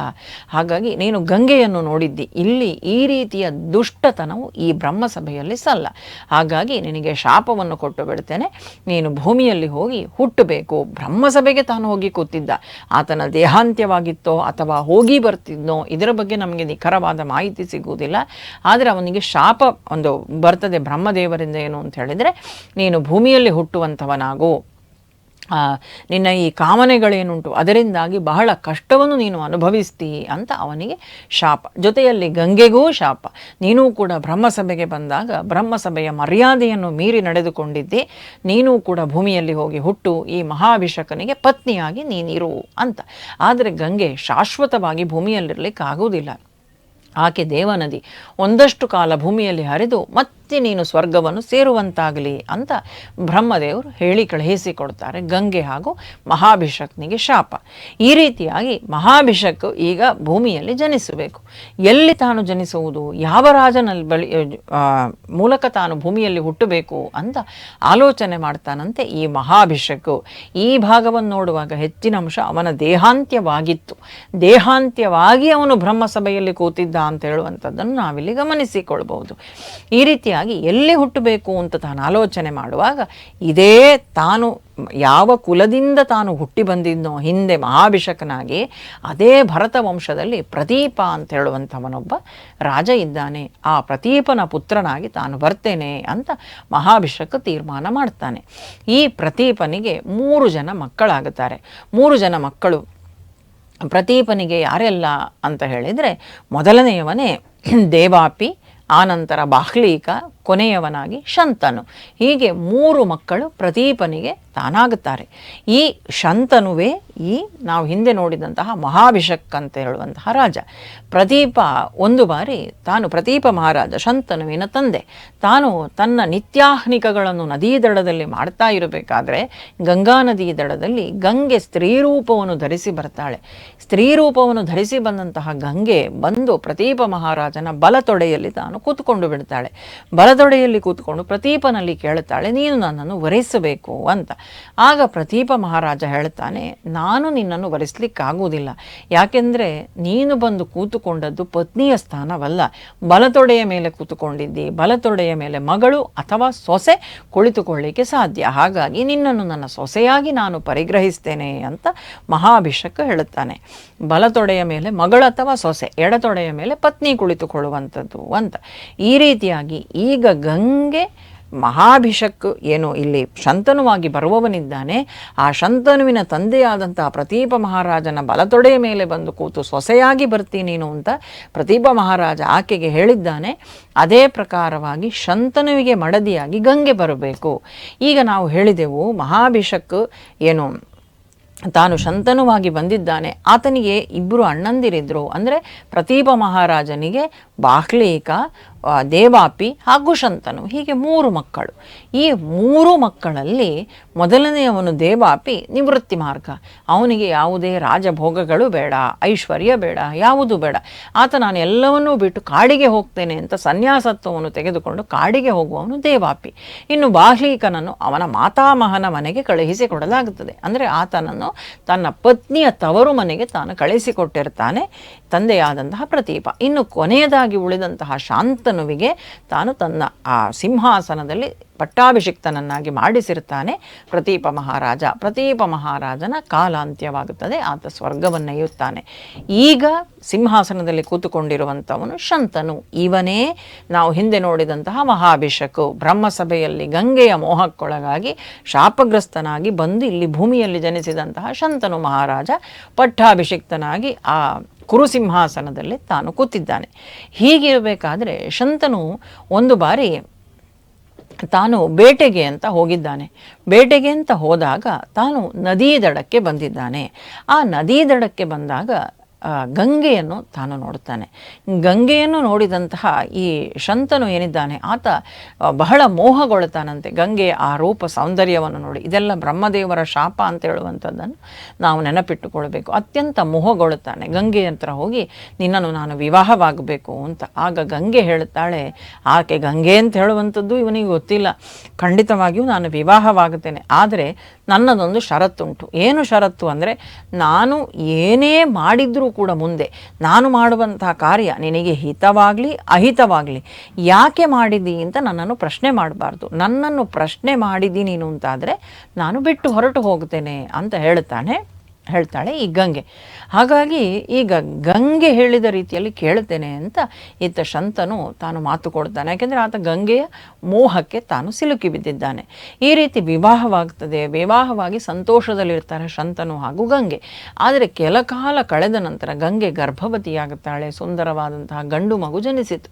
ಹಾಗಾಗಿ ನೀನು ಗಂಗೆಯನ್ನು ನೋಡಿದ್ದಿ. ಇಲ್ಲಿ ಈ ರೀತಿಯ ದುಷ್ಟತನವು ಈ ಬ್ರಹ್ಮಸಭೆಯಲ್ಲಿ ಸಲ್ಲ. ಹಾಗಾಗಿ ನಿನಗೆ ಶಾಪವನ್ನು ಕೊಟ್ಟು ಬಿಡ್ತೇನೆ. ನೀನು ಭೂಮಿಯಲ್ಲಿ ಹೋಗಿ ಹುಟ್ಟಬೇಕು. ಬ್ರಹ್ಮಸಭೆಗೆ ತಾನು ಹೋಗಿ ಕೂತಿದ್ದ. ಆತನ ದೇಹಾಂತ್ಯವಾಗಿತ್ತೋ ಅಥವಾ ಹೋಗಿ ಬರ್ತಿದ್ನೋ, ಇದರ ಬಗ್ಗೆ ನಮಗೆ ನಿಖರವಾದ ಮಾಹಿತಿ ಸಿಗುವುದಿಲ್ಲ. ಆದರೆ ಅವನಿಗೆ ಶಾಪ ಒಂದು ಬರ್ತದೆ, ಬ್ರಹ್ಮದೇವರಿಂದ ಏನು ಅಂತ ಹೇಳಿದರೆ, ನೀನು ಭೂಮಿಯಲ್ಲಿ ಹುಟ್ಟುವಂಥವನಾಗು. ನಿನ್ನ ಈ ಕಾಮನೆಗಳೇನುಂಟು? ಅದರಿಂದಾಗಿ ಬಹಳ ಕಷ್ಟವನ್ನು ನೀನು ಅನುಭವಿಸ್ತೀ ಅಂತ ಅವನಿಗೆ ಶಾಪ. ಜೊತೆಯಲ್ಲಿ ಗಂಗೆಗೂ ಶಾಪ. ನೀನು ಕೂಡ ಬ್ರಹ್ಮಸಭೆಗೆ ಬಂದಾಗ, ಬ್ರಹ್ಮಸಭೆಯ ಮರ್ಯಾದೆಯನ್ನು ಮೀರಿ ನಡೆದುಕೊಂಡಿದ್ದೆ. ನೀನು ಕೂಡ ಭೂಮಿಯಲ್ಲಿ ಹೋಗಿ ಹುಟ್ಟು, ಈ ಮಹಾಭಿಷಕನಿಗೆ ಪತ್ನಿಯಾಗಿ ನೀನಿರು ಅಂತ. ಆದರೆ ಗಂಗೆ ಶಾಶ್ವತವಾಗಿ ಭೂಮಿಯಲ್ಲಿರಲಿಕ್ಕೆ ಆಗುವುದಿಲ್ಲ ಆಕೆ ದೇವನದಿ. ಒಂದಷ್ಟು ಕಾಲ ಭೂಮಿಯಲ್ಲಿ ಹರಿದು ಮತ್ತೆ ನೀನು ಸ್ವರ್ಗವನ್ನು ಸೇರುವಂತಾಗಲಿ ಅಂತ ಬ್ರಹ್ಮದೇವರು ಹೇಳಿ ಕಳುಹಿಸಿಕೊಡ್ತಾರೆ. ಗಂಗೆ ಹಾಗೂ ಮಹಾಭಿಷಕ್ನಿಗೆ ಶಾಪ. ಈ ರೀತಿಯಾಗಿ ಮಹಾಭಿಷಕ್ ಈಗ ಭೂಮಿಯಲ್ಲಿ ಜನಿಸಬೇಕು. ಎಲ್ಲಿ ತಾನು ಜನಿಸುವುದು, ಯಾವ ರಾಜನಲ್ಲಿ ಬಳಿ ಮೂಲಕ ತಾನು ಭೂಮಿಯಲ್ಲಿ ಹುಟ್ಟಬೇಕು ಅಂತ ಆಲೋಚನೆ ಮಾಡ್ತಾನಂತೆ ಈ ಮಹಾಭಿಷಕ್ ಈ ಭಾಗವನ್ನು ನೋಡುವಾಗ ಹೆಚ್ಚಿನ ಅಂಶ ಅವನ ದೇಹಾಂತ್ಯವಾಗಿತ್ತು. ದೇಹಾಂತ್ಯವಾಗಿ ಅವನು ಬ್ರಹ್ಮಸಭೆಯಲ್ಲಿ ಕೂತಿದ್ದ ಅಂತ ಹೇಳುವಂಥದ್ದನ್ನು ನಾವಿಲ್ಲಿ ಗಮನಿಸಿಕೊಳ್ಬಹುದು. ಈ ರೀತಿಯಾಗಿ ಎಲ್ಲಿ ಹುಟ್ಟಬೇಕು ಅಂತ ತಾನು ಆಲೋಚನೆ ಮಾಡುವಾಗ ಇದೇ ತಾನು ಯಾವ ಕುಲದಿಂದ ತಾನು ಹುಟ್ಟಿ ಬಂದಿದ್ದೋ ಹಿಂದೆ ಮಹಾಭಿಷಕನಾಗಿ ಅದೇ ಭರತ ವಂಶದಲ್ಲಿ ಪ್ರದೀಪ ಅಂತ ಹೇಳುವಂಥವನೊಬ್ಬ ರಾಜ ಇದ್ದಾನೆ. ಆ ಪ್ರತೀಪನ ಪುತ್ರನಾಗಿ ತಾನು ಬರ್ತೇನೆ ಅಂತ ಮಹಾಭಿಷಕ ತೀರ್ಮಾನ ಮಾಡ್ತಾನೆ. ಈ ಪ್ರತೀಪನಿಗೆ ಮೂರು ಜನ ಮಕ್ಕಳಾಗುತ್ತಾರೆ. ಮೂರು ಜನ ಮಕ್ಕಳು ಪ್ರತೀಪನಿಗೆ ಯಾರೆಲ್ಲ ಅಂತ ಹೇಳಿದರೆ ಮೊದಲನೆಯವನೇ ದೇವಾಪಿ ಆನಂತರ ಬಾಹ್ಲೀಕ ಕೊನೆಯವನಾಗಿ ಶಂತನು. ಹೀಗೆ ಮೂರು ಮಕ್ಕಳು ಪ್ರದೀಪನಿಗೆ ತಾನಾಗುತ್ತಾರೆ. ಈ ಶಂತನುವೇ ಈ ನಾವು ಹಿಂದೆ ನೋಡಿದಂತಹ ಮಹಾಭಿಷಕ್ ಅಂತ ಹೇಳುವಂತಹ ರಾಜ. ಪ್ರದೀಪ ಒಂದು ಬಾರಿ ತಾನು ಪ್ರದೀಪ ಮಹಾರಾಜ ಶಂತನುವಿನ ತಂದೆ. ತಾನು ತನ್ನ ನಿತ್ಯಾಹ್ನಿಕಗಳನ್ನು ನದೀ ದಡದಲ್ಲಿ ಮಾಡ್ತಾ ಇರಬೇಕಾದ್ರೆ ಗಂಗಾ ನದಿ ದಡದಲ್ಲಿ ಗಂಗೆ ಸ್ತ್ರೀ ರೂಪವನ್ನು ಧರಿಸಿ ಬರ್ತಾಳೆ. ಸ್ತ್ರೀ ರೂಪವನ್ನು ಧರಿಸಿ ಬಂದಂತಹ ಗಂಗೆ ಬಂದು ಪ್ರದೀಪ ಮಹಾರಾಜನ ಬಲ ತೊಡೆಯಲ್ಲಿ ತಾನು ಕೂತ್ಕೊಂಡು ಬಿಡ್ತಾಳೆ. ಬಲತೊಡೆಯಲ್ಲಿ ಕೂತ್ಕೊಂಡು ಪ್ರತೀಪನಲ್ಲಿ ಕೇಳುತ್ತಾಳೆ, ನೀನು ನನ್ನನ್ನು ವರಿಸಬೇಕು ಅಂತ. ಆಗ ಪ್ರತೀಪ ಮಹಾರಾಜ ಹೇಳ್ತಾನೆ ನಾನು ನಿನ್ನನ್ನು ವರೆಸಲಿಕ್ಕಾಗುವುದಿಲ್ಲ ಯಾಕೆಂದರೆ ನೀನು ಬಂದು ಕೂತುಕೊಂಡದ್ದು ಪತ್ನಿಯ ಸ್ಥಾನವಲ್ಲ. ಬಲತೊಡೆಯ ಮೇಲೆ ಕೂತುಕೊಂಡಿದ್ದಿ, ಬಲತೊಡೆಯ ಮೇಲೆ ಮಗಳು ಅಥವಾ ಸೊಸೆ ಕುಳಿತುಕೊಳ್ಳಿಕ್ಕೆ ಸಾಧ್ಯ. ಹಾಗಾಗಿ ನಿನ್ನನ್ನು ನನ್ನ ಸೊಸೆಯಾಗಿ ನಾನು ಪರಿಗ್ರಹಿಸ್ತೇನೆ ಅಂತ ಮಹಾಭಿಷಕ್ ಹೇಳುತ್ತಾನೆ. ಬಲತೊಡೆಯ ಮೇಲೆ ಮಗಳು ಅಥವಾ ಸೊಸೆ, ಎಡತೊಡೆಯ ಮೇಲೆ ಪತ್ನಿ ಕುಳಿತುಕೊಳ್ಳುವಂಥದ್ದು ಅಂತ. ಈ ರೀತಿಯಾಗಿ ಈಗ ಗಂಗೆ ಮಹಾಭಿಷಕ್ ಏನು ಇಲ್ಲಿ ಶಂತನುವಾಗಿ ಬರುವವನಿದ್ದಾನೆ. ಆ ಶಂತನುವಿನ ತಂದೆಯಾದಂತಹ ಪ್ರತೀಪ ಮಹಾರಾಜನ ಬಲತೊಡೆಯ ಮೇಲೆ ಬಂದು ಕೂತು ಸೊಸೆಯಾಗಿ ಬರ್ತೀನಿ ನೀನು ಅಂತ ಪ್ರತೀಪ ಮಹಾರಾಜ ಆಕೆಗೆ ಹೇಳಿದ್ದಾನೆ. ಅದೇ ಪ್ರಕಾರವಾಗಿ ಶಂತನುವಿಗೆ ಮಡದಿಯಾಗಿ ಗಂಗೆ ಬರಬೇಕು. ಈಗ ನಾವು ಹೇಳಿದೆವು ಮಹಾಭಿಷಕ್ ಏನು ತಾನು ಶಂತನುವಾಗಿ ಬಂದಿದ್ದಾನೆ. ಆತನಿಗೆ ಇಬ್ಬರು ಅಣ್ಣಂದಿರಿದ್ರು. ಅಂದರೆ ಪ್ರತೀಪ ಮಹಾರಾಜನಿಗೆ ಬಾಹ್ಲೀಕ ದೇವಾಪಿ ಹಾಗೂ ಶಂತನು, ಹೀಗೆ ಮೂರು ಮಕ್ಕಳು. ಈ ಮೂರು ಮಕ್ಕಳಲ್ಲಿ ಮೊದಲನೆಯವನು ದೇವಾಪಿ, ನಿವೃತ್ತಿ ಮಾರ್ಗ. ಅವನಿಗೆ ಯಾವುದೇ ರಾಜಭೋಗಗಳು ಬೇಡ, ಐಶ್ವರ್ಯ ಬೇಡ, ಯಾವುದು ಬೇಡ. ಆತ ನಾನು ಎಲ್ಲವನ್ನೂ ಬಿಟ್ಟು ಕಾಡಿಗೆ ಹೋಗ್ತೇನೆ ಅಂತ ಸನ್ಯಾಸತ್ವವನ್ನು ತೆಗೆದುಕೊಂಡು ಕಾಡಿಗೆ ಹೋಗುವವನು ದೇವಾಪಿ. ಇನ್ನು ಬಾಹ್ಲೀಕನನ್ನು ಅವನ ಮಾತಾಮಹನ ಮನೆಗೆ ಕಳುಹಿಸಿಕೊಡಲಾಗುತ್ತದೆ. ಅಂದರೆ ಆತನನ್ನು ತನ್ನ ಪತ್ನಿಯ ತವರು ಮನೆಗೆ ತಾನು ಕಳಿಸಿಕೊಟ್ಟಿರ್ತಾನೆ, ತಂದೆಯಾದಂತಹ ಪ್ರತೀಪ ಇನ್ನು ಕೊನೆಯದಾಗಿ ಉಳಿದಂತಹ ಶಾಂತನುವಿಗೆ ತಾನು ತನ್ನ ಆ ಸಿಂಹಾಸನದಲ್ಲಿ ಪಟ್ಟಾಭಿಷಿಕ್ತನನ್ನಾಗಿ ಮಾಡಿಸಿರುತ್ತಾನೆ. ಪ್ರತೀಪ ಮಹಾರಾಜ, ಪ್ರತೀಪ ಮಹಾರಾಜನ ಕಾಲಾಂತ್ಯವಾಗುತ್ತದೆ, ಆತ ಸ್ವರ್ಗವನ್ನೆಯುತ್ತಾನೆ ಈಗ ಸಿಂಹಾಸನದಲ್ಲಿ ಕೂತುಕೊಂಡಿರುವಂಥವನು ಶಂತನು. ಇವನೇ ನಾವು ಹಿಂದೆ ನೋಡಿದಂತಹ ಮಹಾಭಿಷಕು. ಬ್ರಹ್ಮಸಭೆಯಲ್ಲಿ ಗಂಗೆಯ ಮೋಹಕ್ಕೊಳಗಾಗಿ ಶಾಪಗ್ರಸ್ತನಾಗಿ ಬಂದು ಇಲ್ಲಿ ಭೂಮಿಯಲ್ಲಿ ಜನಿಸಿದಂತಹ ಶಂತನು ಮಹಾರಾಜ ಪಟ್ಟಾಭಿಷಿಕ್ತನಾಗಿ ಆ ಕುರುಸಿಂಹಾಸನದಲ್ಲಿ ತಾನು ಕೂತಿದ್ದಾನೆ. ಹೀಗಿರಬೇಕಾದ್ರೆ ಶಂತನು ಒಂದು ಬಾರಿ ತಾನು ಬೇಟೆಗೆ ಅಂತ ಹೋಗಿದ್ದಾನೆ. ಬೇಟೆಗೆ ಅಂತ ಹೋದಾಗ ತಾನು ನದೀ ದಡಕ್ಕೆ ಬಂದಿದ್ದಾನೆ. ಆ ನದೀ ದಡಕ್ಕೆ ಬಂದಾಗ ಗಂಗೆಯನ್ನು ತಾನು ನೋಡುತ್ತಾನೆ. ಗಂಗೆಯನ್ನು ನೋಡಿದಂತಹ ಈ ಶಂತನು ಏನಿದ್ದಾನೆ, ಆತ ಬಹಳ ಮೋಹಗೊಳ್ತಾನಂತೆ ಗಂಗೆಯ ಆ ರೂಪ ಸೌಂದರ್ಯವನ್ನು ನೋಡಿ, ಇದೆಲ್ಲ ಬ್ರಹ್ಮದೇವರ ಶಾಪ ಅಂತ ಹೇಳುವಂಥದ್ದನ್ನು ನಾವು ನೆನಪಿಟ್ಟುಕೊಳ್ಬೇಕು. ಅತ್ಯಂತ ಮೋಹಗೊಳ್ಳುತ್ತಾನೆ. ಗಂಗೆ ಹತ್ರ ಹೋಗಿ, ನಿನ್ನನ್ನು ನಾನು ವಿವಾಹವಾಗಬೇಕು ಅಂತ. ಆಗ ಗಂಗೆ ಹೇಳುತ್ತಾಳೆ, ಆಕೆ ಗಂಗೆ ಅಂತ ಹೇಳುವಂಥದ್ದು ಇವನಿಗೆ ಗೊತ್ತಿಲ್ಲ. ಖಂಡಿತವಾಗಿಯೂ ನಾನು ವಿವಾಹವಾಗುತ್ತೇನೆ. ಆದರೆ ನನ್ನದೊಂದು ಷರತ್ತುಂಟು. ಏನು ಷರತ್ತು ಅಂದರೆ, ನಾನು ಏನೇ ಮಾಡಿದ್ರೂ ಕೂಡ ಮುಂದೆ. ನಾನು ಮಾಡುವಂತಹ ಕಾರ್ಯ ನಿನಗೆ ಹಿತವಾಗಲಿ, ಅಹಿತವಾಗಲಿ. ಯಾಕೆ ಮಾಡಿದಿ ಅಂತ ನನ್ನನ್ನು ಪ್ರಶ್ನೆ ಮಾಡಬಾರ್ದು. ನನ್ನನ್ನು ಪ್ರಶ್ನೆ ಮಾಡಿದಿ ನೀನು ಅಂತಾದರೆ ನಾನು ಬಿಟ್ಟು ಹೊರಟು ಹೋಗ್ತೇನೆ ಅಂತ ಹೇಳ್ತಾನೆ ಹೇಳ್ತಾಳೆ ಈ ಗಂಗೆ. ಹಾಗಾಗಿ ಈಗ ಗಂಗೆ ಹೇಳಿದ ರೀತಿಯಲ್ಲಿ ಕೇಳ್ತೇನೆ ಅಂತ ಈತ ಶಂತನು ತಾನು ಮಾತು ಕೊಡ್ತಾನೆ ಯಾಕೆಂದರೆ ಆತ ಗಂಗೆಯ ಮೋಹಕ್ಕೆ ತಾನು ಸಿಲುಕಿ ಬಿದ್ದಿದ್ದಾನೆ. ಈ ರೀತಿ ವಿವಾಹವಾಗ್ತದೆ. ವಿವಾಹವಾಗಿ ಸಂತೋಷದಲ್ಲಿರ್ತಾರೆ ಶಂತನು ಹಾಗೂ ಗಂಗೆ. ಆದರೆ ಕೆಲ ಕಾಲ ಕಳೆದ ನಂತರ ಗಂಗೆ ಗರ್ಭವತಿಯಾಗುತ್ತಾಳೆ. ಸುಂದರವಾದಂತಹ ಗಂಡು ಮಗು ಜನಿಸಿತು.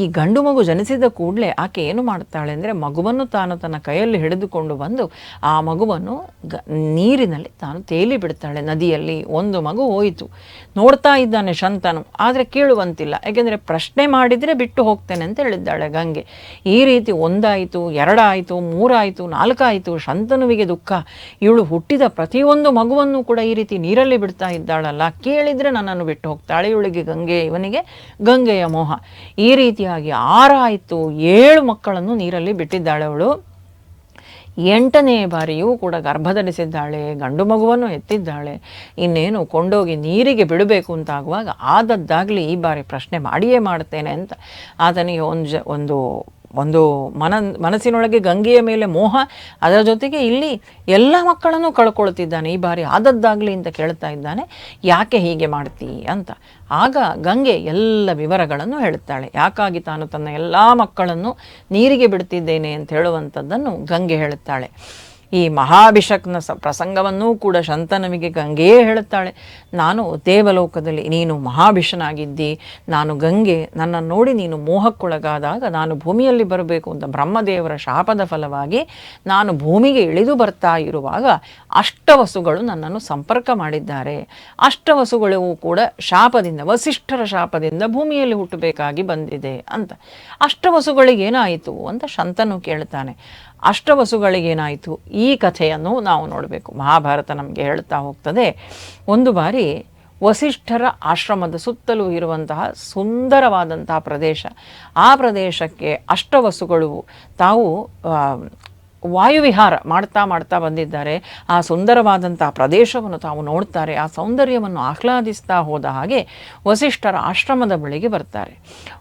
ಈ ಗಂಡು ಮಗು ಜನಿಸಿದ ಕೂಡಲೇ ಆಕೆ ಏನು ಮಾಡ್ತಾಳೆ ಅಂದರೆ ಮಗುವನ್ನು ತಾನು ತನ್ನ ಕೈಯಲ್ಲಿ ಹಿಡಿದುಕೊಂಡು ಬಂದು ಆ ಮಗುವನ್ನು ಗ ನೀರಿನಲ್ಲಿ ತಾನು ತೇಲಿ ಬಿಡ್ತಾಳೆ ನದಿಯಲ್ಲಿ. ಒಂದು ಮಗು ಹೋಯಿತು. ನೋಡ್ತಾ ಇದ್ದಾನೆ ಶಂತನು. ಆದರೆ ಕೇಳುವಂತಿಲ್ಲ. ಯಾಕೆಂದರೆ ಪ್ರಶ್ನೆ ಮಾಡಿದರೆ ಬಿಟ್ಟು ಹೋಗ್ತೇನೆ ಅಂತ ಹೇಳಿದ್ದಾಳೆ ಗಂಗೆ. ಈ ರೀತಿ ಒಂದಾಯಿತು, ಎರಡಾಯಿತು, ಮೂರಾಯಿತು, ನಾಲ್ಕಾಯಿತು ಶಂತನುವಿಗೆ ದುಃಖ. ಇವಳು ಹುಟ್ಟಿದ ಪ್ರತಿಯೊಂದು ಮಗುವನ್ನು ಕೂಡ ಈ ರೀತಿ ನೀರಲ್ಲಿ ಬಿಡ್ತಾ ಇದ್ದಾಳಲ್ಲ. ಕೇಳಿದರೆ ನನ್ನನ್ನು ಬಿಟ್ಟು ಹೋಗ್ತಾಳೆ ಇವಳಿಗೆ ಗಂಗೆ, ಇವನಿಗೆ ಗಂಗೆಯ ಮೋಹ. ಈ ರೀತಿಯಾಗಿ ಆರಾಯಿತು ಏಳು ಮಕ್ಕಳನ್ನು ನೀರಲ್ಲಿ ಬಿಟ್ಟಿದ್ದಾಳೆ ಅವಳು. ಎಂಟನೇ ಬಾರಿಯೂ ಕೂಡ ಗರ್ಭಧರಿಸಿದ್ದಾಳೆ, ಗಂಡು ಮಗುವನ್ನು ಎತ್ತಿದ್ದಾಳೆ. ಇನ್ನೇನು ಕೊಂಡೋಗಿ ನೀರಿಗೆ ಬಿಡಬೇಕು ಅಂತಾಗುವಾಗ ಆದದ್ದಾಗಲಿ ಈ ಬಾರಿ ಪ್ರಶ್ನೆ ಮಾಡಿಯೇ ಮಾಡ್ತೇನೆ ಅಂತ. ಆತನಿಗೆ ಒಂದು ಒಂದು ಒಂದು ಮನ, ಮನಸ್ಸಿನೊಳಗೆ ಗಂಗೆಯ ಮೇಲೆ ಮೋಹ, ಅದರ ಜೊತೆಗೆ ಇಲ್ಲಿ ಎಲ್ಲ ಮಕ್ಕಳನ್ನು ಕಳ್ಕೊಳ್ತಿದ್ದಾನೆ, ಈ ಬಾರಿ ಆದದ್ದಾಗಲಿ ಅಂತ ಕೇಳ್ತಾ ಇದ್ದಾನೆ, ಯಾಕೆ ಹೀಗೆ ಮಾಡ್ತೀ ಅಂತ. ಆಗ ಗಂಗೆ ಎಲ್ಲ ವಿವರಗಳನ್ನು ಹೇಳುತ್ತಾಳೆ. ಯಾಕಾಗಿ ತಾನು ತನ್ನ ಎಲ್ಲ ಮಕ್ಕಳನ್ನು ನೀರಿಗೆ ಬಿಡ್ತಿದ್ದೇನೆ ಅಂತ ಹೇಳುವಂಥದ್ದನ್ನು ಗಂಗೆ ಹೇಳುತ್ತಾಳೆ. ಈ ಮಹಾಭಿಷಕ್ನ ಸ ಪ್ರಸಂಗವನ್ನೂ ಕೂಡ ಶಂತನವಿಗೆ ಗಂಗೆಯೇ ಹೇಳುತ್ತಾಳೆ. ನಾನು ದೇವಲೋಕದಲ್ಲಿ ನೀನು ಮಹಾಭಿಷನಾಗಿದ್ದಿ, ನಾನು ಗಂಗೆ ನನ್ನ ನೋಡಿ ನೀನು ಮೋಹಕ್ಕೊಳಗಾದಾಗ ನಾನು ಭೂಮಿಯಲ್ಲಿ ಬರಬೇಕು ಅಂತ ಬ್ರಹ್ಮದೇವರ ಶಾಪದ ಫಲವಾಗಿ ನಾನು ಭೂಮಿಗೆ ಇಳಿದು ಬರ್ತಾ ಇರುವಾಗ ಅಷ್ಟವಸುಗಳು ನನ್ನನ್ನು ಸಂಪರ್ಕ ಮಾಡಿದ್ದಾರೆ. ಅಷ್ಟವಸುಗಳು ಕೂಡ ಶಾಪದಿಂದ, ವಸಿಷ್ಠರ ಶಾಪದಿಂದ ಭೂಮಿಯಲ್ಲಿ ಹುಟ್ಟಬೇಕಾಗಿ ಬಂದಿದೆ ಅಂತ. ಅಷ್ಟವಸುಗಳಿಗೆ ಏನಾಯಿತು ಅಂತ ಶಂತನು ಕೇಳ್ತಾನೆ ಅಷ್ಟವಸುಗಳಿಗೇನಾಯಿತು? ಈ ಕಥೆಯನ್ನು ನಾವು ನೋಡಬೇಕು. ಮಹಾಭಾರತ ನಮಗೆ ಹೇಳ್ತಾ ಹೋಗ್ತದೆ, ಒಂದು ಬಾರಿ ವಸಿಷ್ಠರ ಆಶ್ರಮದ ಸುತ್ತಲೂ ಇರುವಂತಹ ಸುಂದರವಾದಂತಹ ಪ್ರದೇಶ. ಆ ಪ್ರದೇಶಕ್ಕೆ ಅಷ್ಟವಸುಗಳು ತಾವು ವಾಯುವಿಹಾರ ಮಾಡ್ತಾ ಮಾಡ್ತಾ ಬಂದಿದ್ದಾರೆ. ಆ ಸುಂದರವಾದಂಥ ಪ್ರದೇಶವನ್ನು ತಾವು ನೋಡ್ತಾರೆ. ಆ ಸೌಂದರ್ಯವನ್ನು ಆಹ್ಲಾದಿಸ್ತಾ ಹೋದ ಹಾಗೆ ವಸಿಷ್ಠರ ಆಶ್ರಮದ ಬಳಿಗೆ ಬರ್ತಾರೆ.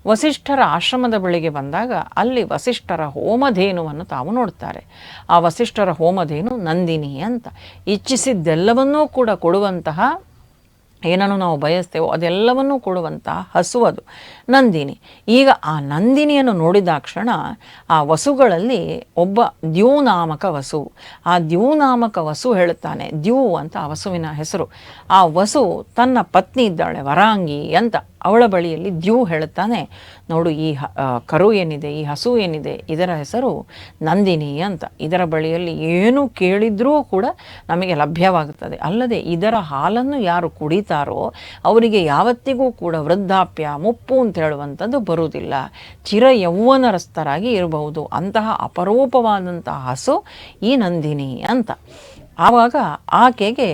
ವಸಿಷ್ಠರ ಆಶ್ರಮದ ಬಳಿಗೆ ಬಂದಾಗ ಅಲ್ಲಿ ವಸಿಷ್ಠರ ಹೋಮಧೇನುವನ್ನು ತಾವು ನೋಡ್ತಾರೆ. ಆ ವಸಿಷ್ಠರ ಹೋಮಧೇನು ನಂದಿನಿ ಅಂತ. ಇಚ್ಛಿಸಿದ್ದೆಲ್ಲವನ್ನೂ ಕೂಡ ಕೊಡುವಂತಹ ಏನನ್ನು ನಾವು ಬಯಸ್ತೇವೋ ಅದೆಲ್ಲವನ್ನೂ ಕೊಡುವಂಥ ಹಸು ಅದು. ನಂದಿನಿ. ಈಗ ಆ ನಂದಿನಿಯನ್ನು ನೋಡಿದಾಕ್ಷಣ ಆ ವಸುಗಳಲ್ಲಿ ಒಬ್ಬ ದ್ಯೂನಾಮಕ ವಸು. ಆ ದ್ಯೂನಾಮಕ ವಸು ಹೇಳುತ್ತಾನೆ, ದ್ಯೂ ಅಂತ ಆ ವಸುವಿನ ಹೆಸರು. ಆ ವಸು ತನ್ನ ಪತ್ನಿ ಇದ್ದಾಳೆ, ವರಾಂಗಿ ಅಂತ. ಅವಳ ಬಳಿಯಲ್ಲಿ ದ್ಯೂ ಹೇಳುತ್ತಾನೆ, ನೋಡು, ಈ ಕರು ಏನಿದೆ, ಈ ಹಸು ಏನಿದೆ, ಇದರ ಹೆಸರು ನಂದಿನಿ ಅಂತ. ಇದರ ಬಳಿಯಲ್ಲಿ ಏನು ಕೇಳಿದ್ರೂ ಕೂಡ ನಮಗೆ ಲಭ್ಯವಾಗುತ್ತದೆ. ಅಲ್ಲದೆ ಇದರ ಹಾಲನ್ನು ಯಾರು ಕುಡಿತಾರೋ ಅವರಿಗೆ ಯಾವತ್ತಿಗೂ ಕೂಡ ವೃದ್ಧಾಪ್ಯ, ಮುಪ್ಪು ಅಂತ ಹೇಳುವಂಥದ್ದು ಬರುವುದಿಲ್ಲ. ಚಿರ ಯೌವನರಸ್ಥರಾಗಿ ಇರಬಹುದು. ಅಂತಹ ಅಪರೂಪವಾದಂತಹ ಹಸು ಈ ನಂದಿನಿ ಅಂತ. ಆವಾಗ ಆಕೆಗೆ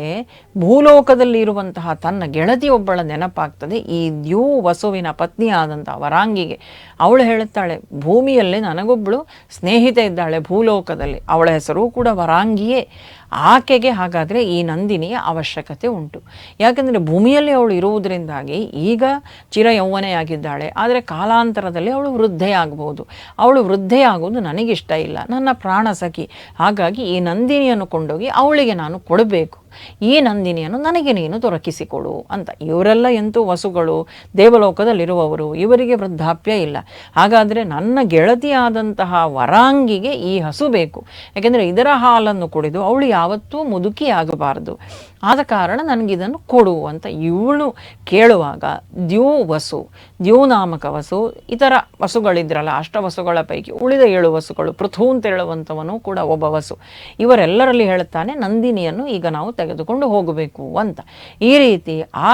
ಭೂಲೋಕದಲ್ಲಿ ಇರುವಂತಹ ತನ್ನ ಗೆಳತಿಯೊಬ್ಬಳ ನೆನಪಾಗ್ತದೆ. ಈ ದ್ಯೂ ವಸುವಿನ ಪತ್ನಿಯಾದಂಥ ವರಾಂಗಿಗೆ ಅವಳು ಹೇಳುತ್ತಾಳೆ, ಭೂಮಿಯಲ್ಲಿ ನನಗೊಬ್ಬಳು ಸ್ನೇಹಿತೆ ಇದ್ದಾಳೆ ಭೂಲೋಕದಲ್ಲಿ. ಅವಳ ಹೆಸರು ಕೂಡ ವರಾಂಗಿಯೇ. ಆಕೆಗೆ ಹಾಗಾದರೆ ಈ ನಂದಿನಿಯ ಅವಶ್ಯಕತೆ ಉಂಟು. ಯಾಕೆಂದರೆ ಭೂಮಿಯಲ್ಲಿ ಅವಳು ಇರುವುದರಿಂದಾಗಿ ಈಗ ಚಿರ ಯೌವನೆಯಾಗಿದ್ದಾಳೆ ಆದರೆ ಕಾಲಾಂತರದಲ್ಲಿ ಅವಳು ವೃದ್ಧೆಯಾಗಬಹುದು. ಅವಳು ವೃದ್ಧೆಯಾಗುವುದು ನನಗಿಷ್ಟ ಇಲ್ಲ. ನನ್ನ ಪ್ರಾಣ ಸಖಿ. ಹಾಗಾಗಿ ಈ ನಂದಿನಿಯನ್ನು ಕೊಂಡೋಗಿ ಅವಳಿಗೆ ನಾನು ಕೊಡಬೇಕು. ಈ ನಂದಿನಿಯನ್ನು ನನಗೆ ನೀನು ದೊರಕಿಸಿಕೊಡು ಅಂತ. ಇವರೆಲ್ಲ ಎಂತೂ ವಸುಗಳು, ದೇವಲೋಕದಲ್ಲಿರುವವರು, ಇವರಿಗೆ ವೃದ್ಧಾಪ್ಯ ಇಲ್ಲ. ಹಾಗಾದರೆ ನನ್ನ ಗೆಳತಿಯಾದಂತಹ ವರಾಂಗಿಗೆ ಈ ಹಸು ಬೇಕು. ಯಾಕೆಂದರೆ ಇದರ ಹಾಲನ್ನು ಕುಡಿದು ಅವಳು ಯಾವತ್ತೂ ಮುದುಕಿ ಆಗಬಾರದು ಆದ ಕಾರಣ ನನಗಿದನ್ನು ಕೊಡು ಅಂತ ಇವಳು ಕೇಳುವಾಗ, ದ್ಯೂ ವಸು ದ್ಯೂ ನಾಮಕ ವಸು ಇತರ ವಸುಗಳಿದ್ರಲ್ಲ ಅಷ್ಟ ವಸುಗಳ ಪೈಕಿ ಉಳಿದ ಏಳು ವಸುಗಳು ಪೃಥು ಅಂತ ಹೇಳುವಂಥವನು ಕೂಡ ಒಬ್ಬ ವಸು. ಇವರೆಲ್ಲರಲ್ಲಿ ಹೇಳುತ್ತಾನೆ, ನಂದಿನಿಯನ್ನು ಈಗ ನಾವು ತೆಗೆದುಕೊಂಡು ಹೋಗಬೇಕು ಅಂತ. ಈ ರೀತಿ ಆ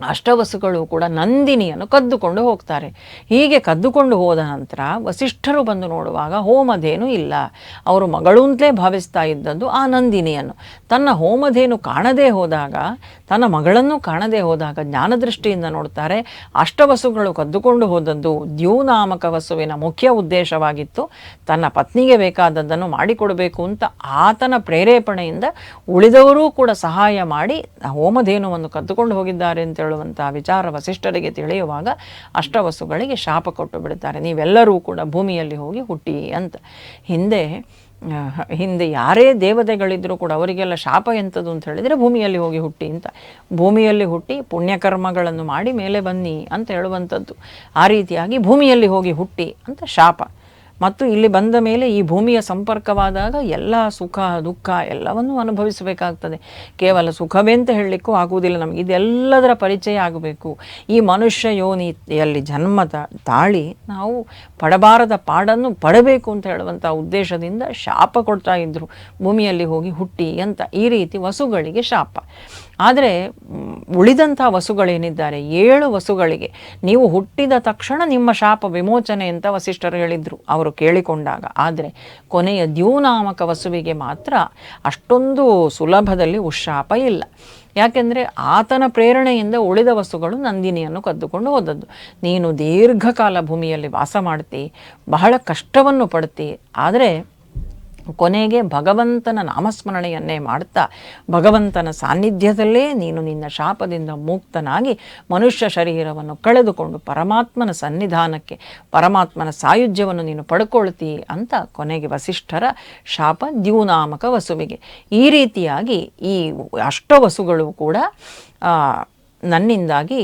ಅಷ್ಟವಸುಗಳು ಕೂಡ ನಂದಿನಿಯನ್ನು ಕದ್ದುಕೊಂಡು ಹೋಗ್ತಾರೆ. ಹೀಗೆ ಕದ್ದುಕೊಂಡು ಹೋದ ನಂತರ ವಸಿಷ್ಠರು ಬಂದು ನೋಡುವಾಗ ಹೋಮಧೇನು ಇಲ್ಲ. ಅವರು ಮಗಳು ಅಂತಲೇ ಭಾವಿಸ್ತಾ ಇದ್ದದ್ದು ಆ ನಂದಿನಿಯನ್ನು. ತನ್ನ ಹೋಮಧೇನು ಕಾಣದೇ ಹೋದಾಗ, ತನ್ನ ಮಗಳನ್ನು ಕಾಣದೇ ಹೋದಾಗ ಜ್ಞಾನದೃಷ್ಟಿಯಿಂದ ನೋಡ್ತಾರೆ, ಅಷ್ಟವಸುಗಳು ಕದ್ದುಕೊಂಡು ಹೋದದ್ದು ದ್ಯೂನಾಮಕ ವಸುವಿನ ಮುಖ್ಯ ಉದ್ದೇಶವಾಗಿತ್ತು. ತನ್ನ ಪತ್ನಿಗೆ ಬೇಕಾದದ್ದನ್ನು ಮಾಡಿಕೊಡಬೇಕು ಅಂತ ಆತನ ಪ್ರೇರೇಪಣೆಯಿಂದ ಉಳಿದವರೂ ಕೂಡ ಸಹಾಯ ಮಾಡಿ ಹೋಮಧೇನುವನ್ನು ಕದ್ದುಕೊಂಡು ಹೋಗಿದ್ದಾರೆ ಅಂತ ಹೇಳುವಂಥ ವಿಚಾರ ವಸಿಷ್ಠರಿಗೆ ತಿಳಿಯುವಾಗ ಅಷ್ಟವಸುಗಳಿಗೆ ಶಾಪ ಕೊಟ್ಟು ಬಿಡುತ್ತಾರೆ. ನೀವೆಲ್ಲರೂ ಕೂಡ ಭೂಮಿಯಲ್ಲಿ ಹೋಗಿ ಹುಟ್ಟಿ ಅಂತ. ಹಿಂದೆ ಹಿಂದೆ ಯಾರೇ ದೇವತೆಗಳಿದ್ದರೂ ಕೂಡ ಅವರಿಗೆಲ್ಲ ಶಾಪ ಎಂಥದ್ದು ಅಂತ ಹೇಳಿದರೆ ಭೂಮಿಯಲ್ಲಿ ಹೋಗಿ ಹುಟ್ಟಿ ಅಂತ. ಭೂಮಿಯಲ್ಲಿ ಹುಟ್ಟಿ ಪುಣ್ಯಕರ್ಮಗಳನ್ನು ಮಾಡಿ ಮೇಲೆ ಬನ್ನಿ ಅಂತ ಹೇಳುವಂಥದ್ದು. ಆ ರೀತಿಯಾಗಿ ಭೂಮಿಯಲ್ಲಿ ಹೋಗಿ ಹುಟ್ಟಿ ಅಂತ ಶಾಪ. ಮತ್ತು ಇಲ್ಲಿ ಬಂದ ಮೇಲೆ ಈ ಭೂಮಿಯ ಸಂಪರ್ಕವಾದಾಗ ಎಲ್ಲ ಸುಖ, ದುಃಖ ಎಲ್ಲವನ್ನೂ ಅನುಭವಿಸಬೇಕಾಗ್ತದೆ. ಕೇವಲ ಸುಖವೇ ಅಂತ ಹೇಳಲಿಕ್ಕೂ ಆಗುವುದಿಲ್ಲ. ನಮಗೆ ಇದೆಲ್ಲದರ ಪರಿಚಯ ಆಗಬೇಕು. ಈ ಮನುಷ್ಯ ಯೋನಿಯಲ್ಲಿ ಜನ್ಮ ತಾಳಿ ನಾವು ಪಡಬಾರದ ಪಾಡನ್ನು ಪಡಬೇಕು ಅಂತ ಹೇಳುವಂಥ ಉದ್ದೇಶದಿಂದ ಶಾಪ ಕೊಡ್ತಾ ಇದ್ದರು ಭೂಮಿಯಲ್ಲಿ ಹೋಗಿ ಹುಟ್ಟಿ ಅಂತ ಈ ರೀತಿ ವಸುಗಳಿಗೆ ಶಾಪ. ಆದರೆ ಉಳಿದಂಥ ವಸುಗಳೇನಿದ್ದಾರೆ? ಏಳು ವಸುಗಳಿಗೆ. ನೀವು ಹುಟ್ಟಿದ ತಕ್ಷಣ ನಿಮ್ಮ ಶಾಪ ವಿಮೋಚನೆ ಅಂತ ವಸಿಷ್ಠರು ಹೇಳಿದರು. ಅವರು ಕೇಳಿಕೊಂಡಾಗ. ಆದರೆ, ಕೊನೆಯ ದ್ಯೂನಾಮಕ ವಸುವಿಗೆ ಮಾತ್ರ ಅಷ್ಟೊಂದು ಸುಲಭದಲ್ಲಿ ಉಶಾಪ ಇಲ್ಲ. ಯಾಕೆಂದರೆ, ಆತನ ಪ್ರೇರಣೆಯಿಂದ ಉಳಿದ ವಸುಗಳು ನಂದಿನಿಯನ್ನು ಕದ್ದುಕೊಂಡು ಹೋದದ್ದು. ನೀನು ದೀರ್ಘಕಾಲ ಭೂಮಿಯಲ್ಲಿ ವಾಸ ಮಾಡ್ತಿ, ಬಹಳ ಕಷ್ಟವನ್ನು ಪಡ್ತಿ. ಆದರೆ ಕೊನೆಗೆ ಭಗವಂತನ ನಾಮಸ್ಮರಣೆಯನ್ನೇ ಮಾಡ್ತಾ ಭಗವಂತನ ಸಾನ್ನಿಧ್ಯದಲ್ಲೇ ನೀನು ನಿನ್ನ ಶಾಪದಿಂದ ಮುಕ್ತನಾಗಿ ಮನುಷ್ಯ ಶರೀರವನ್ನು ಕಳೆದುಕೊಂಡು ಪರಮಾತ್ಮನ ಸನ್ನಿಧಾನಕ್ಕೆ, ಪರಮಾತ್ಮನ ಸಾಯುಜ್ಯವನ್ನು ನೀನು ಪಡ್ಕೊಳ್ತಿ ಅಂತ ಕೊನೆಗೆ ವಸಿಷ್ಠರ ಶಾಪ ದ್ಯೂನಾಮಕ ವಸುವಿಗೆ. ಈ ರೀತಿಯಾಗಿ ಈ ಅಷ್ಟವಸುಗಳು ಕೂಡ ನನ್ನಿಂದಾಗಿ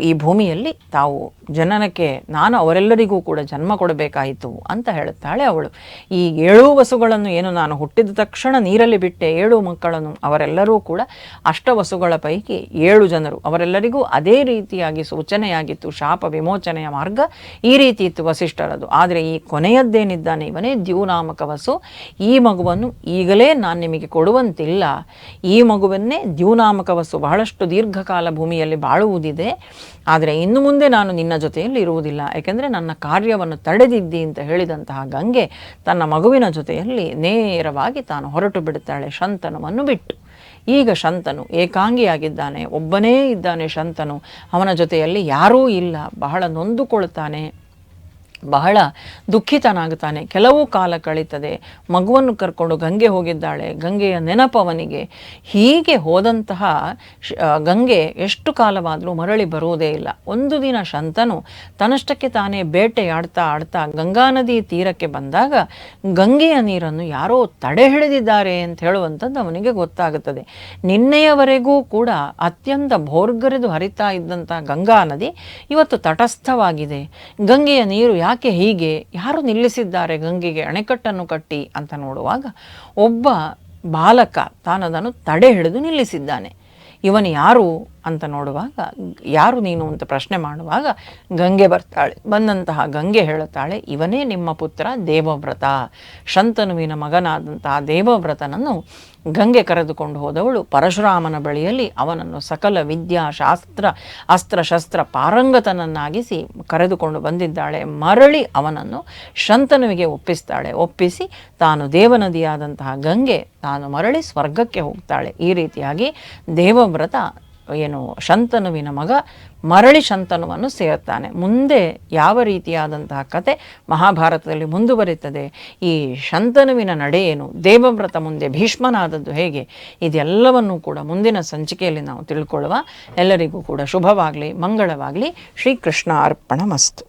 ಈ ಭೂಮಿಯಲ್ಲಿ ತಾವು ಜನನಕ್ಕೆ ನಾನು ಅವರೆಲ್ಲರಿಗೂ ಕೂಡ ಜನ್ಮ ಕೊಡಬೇಕಾಯಿತು ಅಂತ ಹೇಳುತ್ತಾಳೆ ಅವಳು. ಈ ಏಳು ವಸುಗಳನ್ನು ಏನು ನಾನು ಹುಟ್ಟಿದ ತಕ್ಷಣ ನೀರಲ್ಲಿ ಬಿಟ್ಟೆ ಏಳು ಮಕ್ಕಳನ್ನು ಅವರೆಲ್ಲರೂ ಕೂಡ ಅಷ್ಟ ವಸುಗಳ ಪೈಕಿ ಏಳು ಜನರು. ಅವರೆಲ್ಲರಿಗೂ ಅದೇ ರೀತಿಯಾಗಿ ಸೂಚನೆಯಾಗಿತ್ತು ಶಾಪ ವಿಮೋಚನೆಯ ಮಾರ್ಗ ಈ ರೀತಿ ಇತ್ತು ವಸಿಷ್ಠರದು. ಆದರೆ ಈ ಕೊನೆಯದ್ದೇನಿದ್ದಾನೆ ಇವನೇ ದ್ಯೂನಾಮಕ ವಸು. ಈ ಮಗುವನ್ನು ಈಗಲೇ ನಾನು ನಿಮಗೆ ಕೊಡುವಂತಿಲ್ಲ. ಈ ಮಗುವನ್ನೇ ದ್ಯೂನಾಮಕ ವಸು ಬಹಳಷ್ಟು ದೀರ್ಘಕಾಲ ಭೂಮಿಯಲ್ಲಿ ಬಾಳುವುದಿದೆ. ಆದರೆ ಇನ್ನು ಮುಂದೆ ನಾನು ನಿನ್ನ ಜೊತೆಯಲ್ಲಿ ಇರುವುದಿಲ್ಲ. ಏಕೆಂದರೆ ನನ್ನ ಕಾರ್ಯವನ್ನು ತಡೆದಿದ್ದಿ ಅಂತ ಹೇಳಿದಂತಹ ಗಂಗೆ ತನ್ನ ಮಗುವಿನ ಜೊತೆಯಲ್ಲಿ ನೇರವಾಗಿ ತಾನು ಹೊರಟು ಬಿಡುತ್ತಾಳೆ ಶಂತನವನ್ನು ಬಿಟ್ಟು. ಈಗ ಶಂತನು ಏಕಾಂಗಿಯಾಗಿದ್ದಾನೆ. ಒಬ್ಬನೇ ಇದ್ದಾನೆ ಶಂತನು. ಅವನ ಜೊತೆಯಲ್ಲಿ ಯಾರೂ ಇಲ್ಲ. ಬಹಳ ನೊಂದುಕೊಳ್ತಾನೆ. ಬಹಳ ದುಃಖಿತನಾಗುತ್ತಾನೆ. ಕೆಲವು ಕಾಲ ಕಳೀತದೆ. ಮಗುವನ್ನು ಕರ್ಕೊಂಡು ಗಂಗೆ ಹೋಗಿದ್ದಾಳೆ. ಗಂಗೆಯ ನೆನಪವನಿಗೆ ಹೀಗೆ ಹೋದಂತಹ ಗಂಗೆ ಎಷ್ಟು ಕಾಲವಾದರೂ ಮರಳಿ ಬರುವುದೇ ಇಲ್ಲ. ಒಂದು ದಿನ ಶಂತನು ತನ್ನಷ್ಟಕ್ಕೆ ತಾನೇ ಬೇಟೆಯಾಡ್ತಾ ಆಡ್ತಾ ಗಂಗಾ ನದಿ ತೀರಕ್ಕೆ ಬಂದಾಗ ಗಂಗೆಯ ನೀರನ್ನು ಯಾರೋ ತಡೆ ಹಿಡಿದಿದ್ದಾರೆ ಅಂತ ಹೇಳುವಂಥದ್ದು ಅವನಿಗೆ ಗೊತ್ತಾಗುತ್ತದೆ. ನಿನ್ನೆಯವರೆಗೂ ಕೂಡ ಅತ್ಯಂತ ಭೋರ್ಗರೆದು ಹರಿತಾ ಇದ್ದಂಥ ಗಂಗಾ ನದಿ ಇವತ್ತು ತಟಸ್ಥವಾಗಿದೆ. ಗಂಗೆಯ ನೀರು ಯಾಕೆ ಹೀಗೆ? ಯಾರು ನಿಲ್ಲಿಸಿದ್ದಾರೆ ಗಂಗೆಗೆ? ಅಣೆಕಟ್ಟನ್ನು ಕಟ್ಟಿ ಅಂತ ನೋಡುವಾಗ ಒಬ್ಬ ಬಾಲಕ ತಾನದನ್ನು ತಡೆ ಹಿಡಿದು ನಿಲ್ಲಿಸಿದ್ದಾನೆ. ಇವನು ಯಾರು ಅಂತ ನೋಡುವಾಗ, ಯಾರು ನೀನು ಅಂತ ಪ್ರಶ್ನೆ ಮಾಡುವಾಗ ಗಂಗೆ ಬರ್ತಾಳೆ. ಬಂದಂತಹ ಗಂಗೆ ಹೇಳುತ್ತಾಳೆ, ಇವನೇ ನಿಮ್ಮ ಪುತ್ರ ದೇವವ್ರತ. ಶಂತನುವಿನ ಮಗನಾದಂತಹ ದೇವವ್ರತನನ್ನು ಗಂಗೆ ಕರೆದುಕೊಂಡು ಹೋದವಳು ಪರಶುರಾಮನ ಬಳಿಯಲ್ಲಿ ಅವನನ್ನು ಸಕಲ ವಿದ್ಯಾ ಶಾಸ್ತ್ರ ಅಸ್ತ್ರಶಸ್ತ್ರ ಪಾರಂಗತನನ್ನಾಗಿಸಿ ಕರೆದುಕೊಂಡು ಬಂದಿದ್ದಾಳೆ. ಮರಳಿ ಅವನನ್ನು ಶಂತನುವಿಗೆ ಒಪ್ಪಿಸ್ತಾಳೆ. ಒಪ್ಪಿಸಿ ತಾನು ದೇವನದಿಯಾದಂತಹ ಗಂಗೆ ತಾನು ಮರಳಿ ಸ್ವರ್ಗಕ್ಕೆ ಹೋಗ್ತಾಳೆ. ಈ ರೀತಿಯಾಗಿ ದೇವವ್ರತ ಏನು ಶಂತನುವಿನ ಮಗ ಮರಳಿ ಶಂತನುವನ್ನು ಸೇರುತ್ತಾನೆ ಮುಂದೆ ಯಾವ ರೀತಿಯಾದಂತಹ ಕತೆ ಮಹಾಭಾರತದಲ್ಲಿ ಮುಂದುವರಿತದೆ? ಈ ಶಂತನುವಿನ ನಡೆ ಏನು? ದೇವವ್ರತ ಮುಂದೆ ಭೀಷ್ಮನಾದದ್ದು ಹೇಗೆ? ಇದೆಲ್ಲವನ್ನೂ ಕೂಡ ಮುಂದಿನ ಸಂಚಿಕೆಯಲ್ಲಿ ನಾವು ತಿಳ್ಕೊಳ್ಳುವ. ಎಲ್ಲರಿಗೂ ಕೂಡ ಶುಭವಾಗಲಿ, ಮಂಗಳವಾಗಲಿ. ಶ್ರೀಕೃಷ್ಣ ಅರ್ಪಣ ಮಸ್ತು.